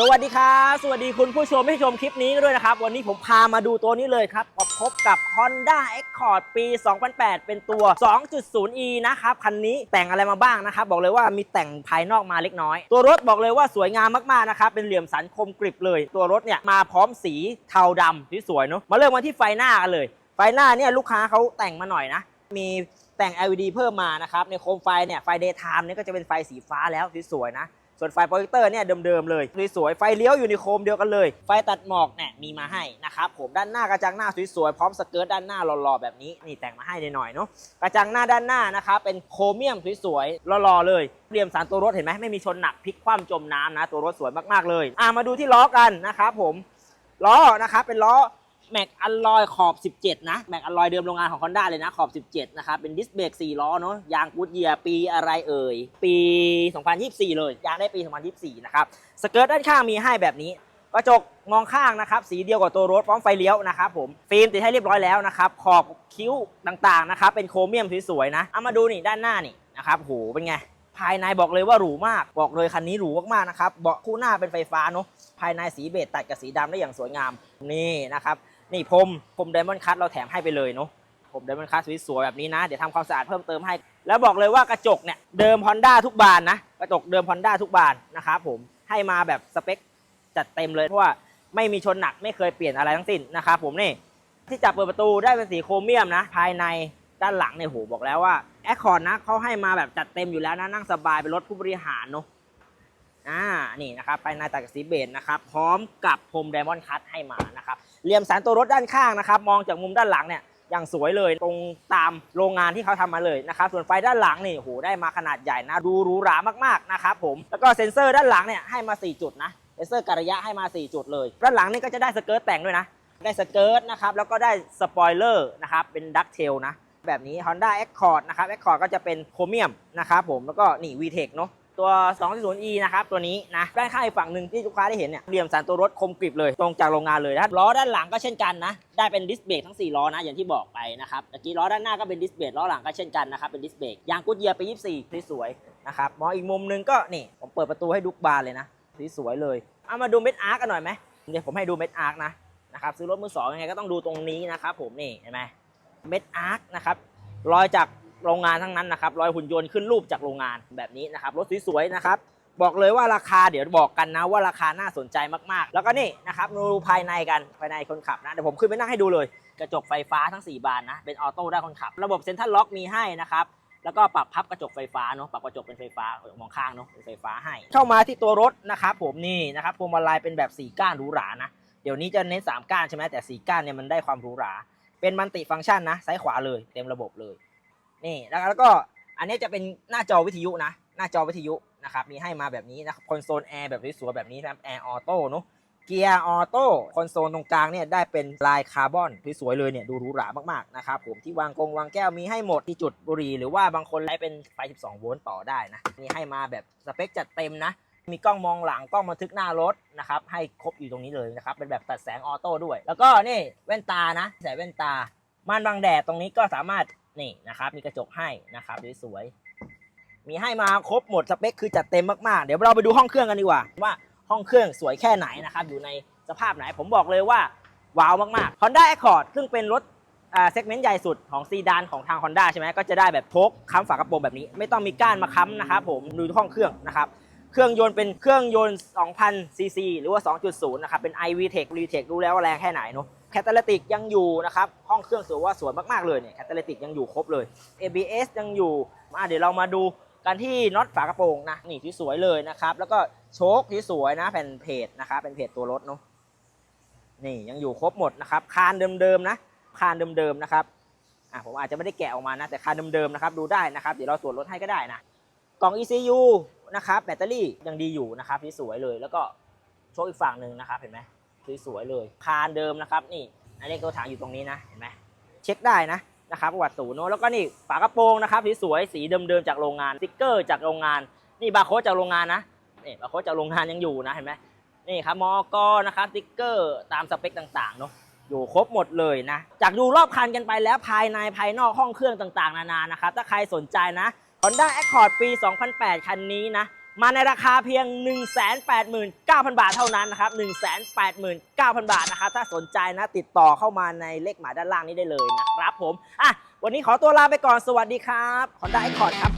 สวัสดีครับสวัสดีคุณผู้ชมที่ชมคลิปนี้ด้วยนะครับ วันนี้ผมพามาดูตัวนี้เลยครับพบกับ Honda Accord ปี 2008 เป็นตัว 2.0e นะครับคันนี้แต่งอะไรมาบ้างนะครับ บอกเลยว่ามีแต่งภายนอกมาเล็กน้อย ตัวรถบอกเลยว่าสวยงามมากๆนะครับเป็นเหลี่ยมสันคมกริบเลย ตัวรถเนี่ยมาพร้อมสีเทาดำที่สวยเนาะมาเริ่มมาที่ไฟหน้ากันเลย ไฟหน้าเนี่ยลูกค้าเขาแต่งมาหน่อยนะ มีแต่ง LED เพิ่มมานะครับในโคมไฟเนี่ยไฟ daytime เนี่ยก็จะเป็นไฟสีฟ้าแล้วที่สวยนะ ส่วนไฟโปรเจคเตอร์เนี่ยเดิมๆเลยสวยๆไฟเลี้ยวอยู่ในโคมเดียวกันเลย ไฟตัดหมอกเนี่ยมีมาให้นะครับผมด้านหน้ากระจังหน้าสวยๆพร้อมสเกิร์ตด้านหน้าหล่อๆแบบนี้นี่แต่งมาให้หน่อยๆเนาะกระจังหน้าด้านหน้านะครับเป็นโครเมียมสวยๆหล่อๆเลยเรียมสารตัวรถเห็นไหมไม่มีชนหนักพลิกคว่ำจมน้ำนะ ตัวรถสวยมากๆเลย อะมาดูที่ล้อกันนะครับผมล้อนะครับเป็นล้อ แม็กอัลลอยขอบ 17 นะ แม็กอัลลอยเดิมโรงงานของ Honda เลยนะ ขอบ 17 นะครับ เป็นดิสเบรก4ล้อเนาะยางกูดเยียร์ปีอะไรเอ่ย ปี 2024 เลย ยางได้ปี 2024 นะครับ สเกิร์ตด้านข้างมีให้แบบนี้ กระจกมองข้างนะครับ สีเดียวกับตัวรถพร้อมไฟเลี้ยวนะครับผม ฟิล์มติดให้เรียบร้อยแล้วนะครับ ขอบคิ้วต่างๆนะครับ เป็นโครเมียมสวยๆ นะ เอามาดูนี่ด้านหน้านี่นะครับโห เป็นไงภายในบอกเลยว่าหรูมาก บอกเลยคันนี้หรูมากๆนะครับ เบาะคู่หน้าเป็นไฟฟ้าเนาะ ภายในสีเบจตัดกับสีดำได้อย่างสวยงาม นี่นะครับ นี่พรมพรมไดมอนด์คัตเราแถมให้ไปเลยเนาะพรมไดมอนด์คัตสวยๆแบบนี้นะ เดี๋ยวทำความสะอาดเพิ่มเติมให้ แล้วบอกเลยว่ากระจกเนี่ยเดิม Honda ทุกบานนะ กระจกเดิม Honda ทุกบานนะครับผมให้มาแบบสเปคจัดเต็มเลย เพราะว่าไม่มีชนหนักไม่เคยเปลี่ยนอะไรทั้งสิ้นนะครับผมนี่ที่จับเปิดประตูได้เป็นสีโครเมียมนะ ภายในด้านหลังเนี่ยโหบอกแล้วว่าแอคคอร์ดนะเขาให้มาแบบจัดเต็มอยู่แล้วนะนั่งสบายเป็นรถผู้บริหารเนาะอ่านี่นะครับภายในตัดกับสีเบจนะครับพร้อมกับพรมไดมอนด์คัตให้มานะครับ เหลี่ยมสันตัวรถด้านข้างนะครับ มองจากมุมด้านหลังเนี่ยอย่างสวยเลยตรงตามโรงงานที่เขาทำมาเลยนะครับ ส่วนไฟด้านหลังนี่โหได้มาขนาดใหญ่นะดูหรูหรามากๆนะครับผมแล้วก็เซ็นเซอร์ด้านหลังเนี่ยให้มา 4 จุดนะเซ็นเซอร์การระยะให้มา 4 จุดเลย ด้านหลังนี่ก็จะได้สเกิร์ตแต่งด้วยนะ ได้สเกิร์ตนะครับแล้วก็ได้สปอยเลอร์นะครับเป็นดักเทลนะแบบนี้ Honda Accord นะครับ Accord ก็จะเป็นโครเมียมนะครับผมแล้วก็นี่ VTEC เนาะ ตัว 2.0e นะครับตัวนี้นะด้านข้างอีกฝั่งหนึ่งที่ลูกค้าได้เห็นเนี่ยเหลี่ยมสันตัวรถคมกริบเลยตรงจากโรงงานเลยนะล้อด้านหลังก็เช่นกันนะได้เป็นดิสเบรกทั้ง 4 ล้อนะอย่างที่บอกไปนะครับเมื่อกี้ล้อด้านหน้าก็เป็นดิสเบรกล้อหลังก็เช่นกันนะครับเป็นดิสเบรกยางกูดเยียร์ไป 24ที่สวยนะครับมองอีกมุมหนึงก็นี่ผมเปิดประตูให้ดุกบานเลยนะสีสวยเลยเอามาดูเม็ดอาร์กันหน่อยไหมเดี๋ยวผมให้ดูเม็ดอาร์กนะนะครับซื้อรถมือสองยังไงก็ต้องดูตรงนี้นะครับผมนี่เห็นไหมเม็ดอาร์นะครับรอยจาก โรงงานทั้งนั้นนะครับรอยหุ่นยนต์ขึ้นรูปจากโรงงานแบบนี้นะครับรถสวยๆนะครับบอกเลยว่าราคาเดี๋ยวบอกกันนะว่าราคาน่าสนใจมากๆ แล้วก็นี่นะครับดูภายในกันภายในคนขับนะเดี๋ยวผมขึ้นไปนั่งให้ดูเลย กระจกไฟฟ้าทั้ง 4 บานนะเป็นออโต้ได้คนขับ ระบบเซ็นทรัลล็อกมีให้นะครับแล้วก็ปรับพับกระจกไฟฟ้าเนาะปรับกระจกเป็นไฟฟ้ามองข้างเนาะเป็นไฟฟ้าให้ เข้ามาที่ตัวรถนะครับผมนี่นะครับพวงมาลัยเป็นแบบสีก้านหรูหรานะเดี๋ยวนี้จะเน้น3ก้านใช่ไหมแต่ 4 ก้านเนี่ยมันได้ความหรูหรา เป็นมัลติฟังก์ชันนะซ้ายขวาเลยเต็มระบบเลย นี่แล้วแล้วก็อันนี้จะเป็นหน้าจอวิทยุนะ หน้าจอวิทยุนะครับมีให้มาแบบนี้นะครับคอนโซลแอร์แบบสวยๆแบบนี้นะครับแอร์ออโต้เนาะเกียร์ออโต้คอนโซลตรงกลางเนี่ยได้เป็นลายคาร์บอนสวยๆเลยเนี่ยดูหรูหรามากๆนะครับผมที่วางกงวางแก้วมีให้หมดที่จุดบุหรี่หรือว่าบางคนใช้เป็นไฟ 12 โวลต์ต่อได้นะนี่ให้มาแบบสเปคจัดเต็มนะ มีกล้องมองหลังกล้องบันทึกหน้ารถนะครับให้ครบอยู่ตรงนี้เลยนะครับเป็นแบบตัดแสงออโต้ด้วย แล้วก็นี่แว่นตานะใส่แว่นตาม่านบังแดดตรงนี้ก็สามารถ นี่นะครับ มีกระจกให้นะครับสวยๆมีให้มาครบหมดสเปคคือจัดเต็มมากๆ เดี๋ยวเราไปดูห้องเครื่องกันดีกว่า ว่าห้องเครื่องสวยแค่ไหนนะครับอยู่ในสภาพไหนผมบอกเลยว่าว้าวมากๆ Honda Accord ซึ่งเป็นรถเซกเมนต์ใหญ่สุดของซีดานของทาง Honda ใช่ไหมก็จะได้แบบโชคค้ำฝากระโปรงแบบนี้ ไม่ต้องมีก้านมาค้ำนะครับผมดูห้องเครื่องนะครับเครื่องยนต์เป็นเครื่องยนต์ 2,000ซีซีหรือว่า 2.0 นะครับ เป็น iVTEC VTEC รู้แล้วว่าแรงแค่ไหนเนาะ แคตตาลิติกยังอยู่นะครับ ห้องเครื่องสวยว่าสวยมากๆเลยเนี่ยแคตตาลิติกยังอยู่ครบเลย ABS ยังอยู่มาเดี๋ยวเรามาดูกันที่น็อตฝากระโปรงนะนี่ที่สวยเลยนะครับ แล้วก็โชคที่สวยนะแผ่นเพจนะครับเป็นเพจตัวรถเนาะนี่ยังอยู่ครบหมดนะครับคานเดิมๆนะคานเดิมๆนะครับอะผมอาจจะไม่ได้แกะออกมานะแต่คานเดิมๆนะครับดูได้นะครับเดี๋ยวเราตรวจรถให้ก็ได้นะกล่อง ECU นะครับแบตเตอรี่ยังดีอยู่นะครับที่สวยเลย แล้วก็โชคอีกฝั่งหนึ่งนะครับเห็นไหม สวยๆเลย คานเดิมนะครับ นี่อันนี้ตัวถังอยู่ตรงนี้นะ เห็นไหมเช็คได้นะนะครับประวัติศูนย์เนอะแล้วก็นี่ฝากระโปรงนะครับสีสวยสีเดิมๆจากโรงงานสติ๊กเกอร์จากโรงงาน นี่บาร์โค้ดจากโรงงานนะนี่บาร์โค้ดจากโรงงานยังอยู่นะเห็นไหมนี่ครับมอกนะครับสติ๊กเกอร์ตามสเปคต่างๆเนาะอยู่ครบหมดเลยนะ จากดูรอบคันกันไปแล้วภายในภายนอกห้องเครื่องต่างๆ นานานะครับถ้าใครสนใจนะ Honda Accord ปี 2008 คันนี้นะ มาในราคาเพียง 189,000 บาทเท่านั้นนะครับ 189,000 บาทนะครับ ถ้าสนใจนะติดต่อเข้ามาในเลขหมายด้านล่างนี้ได้เลยนะครับผม อะ วันนี้ขอตัวลาไปก่อน สวัสดีครับ ขอได้คอร์ดครับ